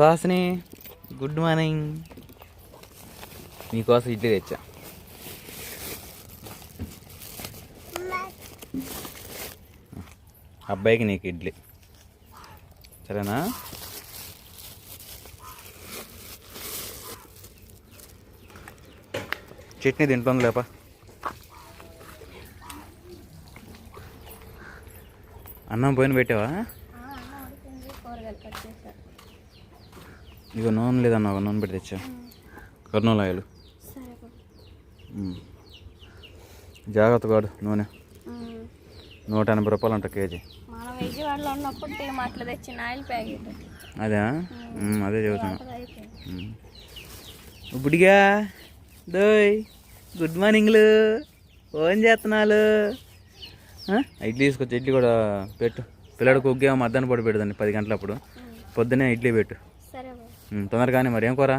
Suhasini good morning. మీకోసం ఇడ్లీ తెచ్చా. అబ్బాయికి నీకు ఇడ్లీ. సరేనా? చట్నీ తింటుంది లేపా. అన్నం పోయిన పెట్టావా? ఇక నూనె లేదన్నా ఒక నూనె పెట్టి తెచ్చా? కర్నూలు ఆయిల్. జాగ్రత్త కాడు నూనె. నూట ఎనభై రూపాయలు అంట కేజీ. అదే అదే చెబుతున్నా. ఇప్పుడుగా దోయ్ గుడ్ మార్నింగ్లు. ఫోన్ చేస్తున్నాలు? ఇడ్లీ తీసుకొచ్చి ఇడ్లీ కూడా పెట్టు. పిల్లడికి ఉగ్గే మధ్యాహ్నం పూట పెడదండి పది గంటలప్పుడు. పొద్దునే ఇడ్లీ పెట్టు. తొందరగానే మరి ఏం కూర?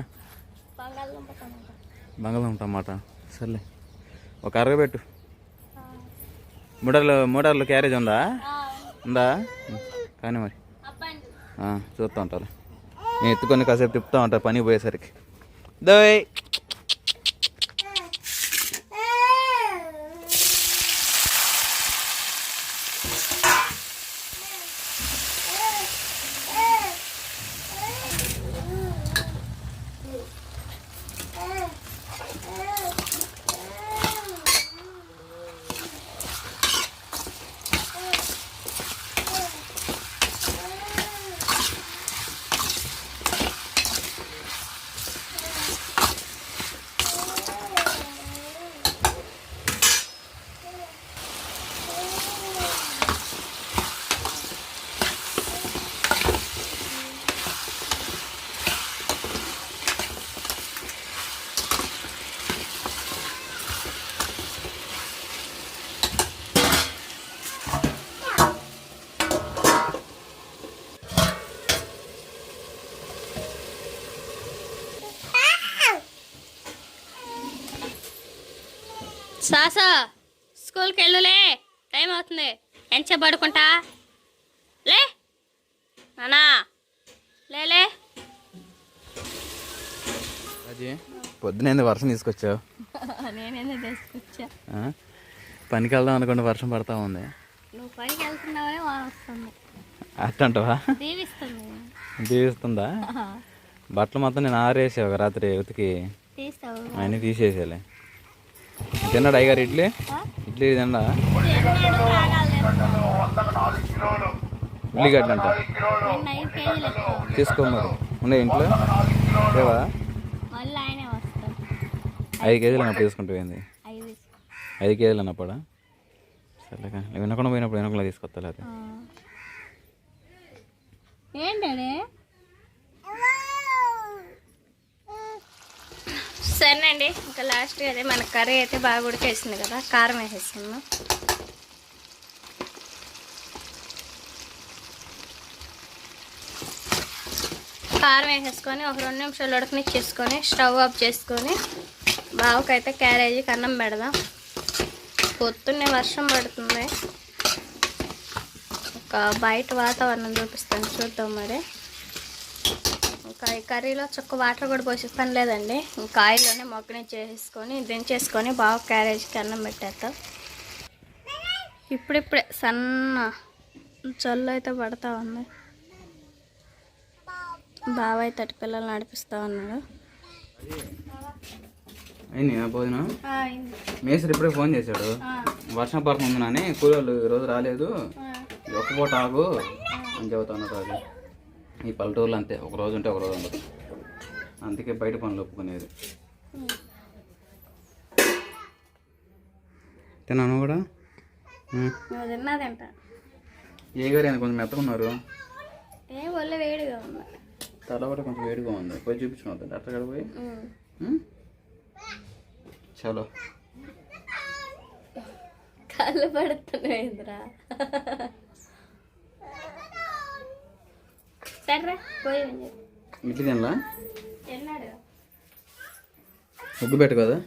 బంగాళదుంప టమాటా. టమాట. సర్లే. ఒక అరగ పెట్టు. మూడర్లు మూడర్లు క్యారేజ్ ఉందా? ఉందా? కానీ మరి. చూస్తూ ఉంటారు నేను ఎత్తుకొని కాసేపు తిప్పుతూ ఉంటాను పని పోయేసరికి. దోయ్! Okay. సాసా స్కూల్కి వెళ్ళులే టైం అవుతుంది. ఎంచే పడుకుంటా లే. నానా. లేలే అది పొద్దునేంది వర్షం తీసుకొచ్చావు? తీసుకొచ్చా? పనికి వెళ్దాం అనుకుంటే వర్షం పడతా ఉంది. నువ్వు పైకి వెళ్తున్నావే వస్తుంది. అట్టంటావా? దీవిస్తుంది. దీవిస్తుందా? బట్టలు మొత్తం నేను ఆరేసావు రాత్రి ఉతికి. తీస్తావు. అన్నీ తీసేసేలే తిన్నాడు అయ్యగారు ఇడ్లీ? ఇడ్లీ తిన్నా ఉల్లిగడ్డ అంట. తీసుకో మరి. ఉండే ఇంట్లో? లేవా? ఐదు కేజీలు అన్నప్పుడు తీసుకుంటూ పోయింది. ఐదు కేజీలు అన్నప్పుడా సర్లే కానీ వినకుండా పోయినప్పుడు వినకుండా తీసుకొస్తా లేదా ఏంటండి సరేనండి ఇంకా లాస్ట్ అదే మన కర్రీ అయితే బాగా ఉడికేసింది కదా కారం వేసేసాము కారం వేసేసుకొని ఒక రెండు నిమిషాలు ఉడకనిచ్చేసుకొని స్టవ్ ఆఫ్ చేసుకొని బావకైతే క్యారేజీకి అన్నం పెడదాం. పొద్దున్నే వర్షం పడుతుంది. ఒక బయట వాతావరణం చూపిస్తాను చూద్దాం మరి. ఈ కర్రీలో చుక్క వాటర్ కూడా పోసే పని లేదండి. ఇంకా ఆయిల్లోనే మొగ్గని చేసేసుకొని దించేసుకొని బాగా క్యారేజ్కి అన్నం పెట్టేస్తాం ఇప్పుడిప్పుడే సన్న జల్లు అయితే పడతా ఉంది. బావ అయితే అటు పిల్లలు నడిపిస్తా ఉన్నాడు. అయింది భోజనం? మేస్త్రి ఇప్పుడే ఫోన్ చేశాడు. వర్షం పడుతుంది నాని కూలీలు ఈరోజు రాలేదు. ఒక్క పూట ఆగు అని చెబుతున్నాడు అది ఈ పల్లెటూరులో అంతే ఒక రోజు ఉంటే ఒక రోజు ఉండదు. అందుకే బయట పనులు ఒప్పుకునేది. తిన్నాను కూడా? ఏ గారు కొంచెం మెత్తగా ఉన్నారు? ఏం ఒళ్ళు వేడిగా ఉంది. తల కూడా కొంచెం వేడిగా ఉంది. పోయి చూపించుకున్నావు డాక్టర్ గారు పోయి? చలో. కళ్ళు పడుతున్నాయిరా పోయి. ఇడ్లీ తినలా? తిన్నాడు. ముగ్గు పెట్టు కదా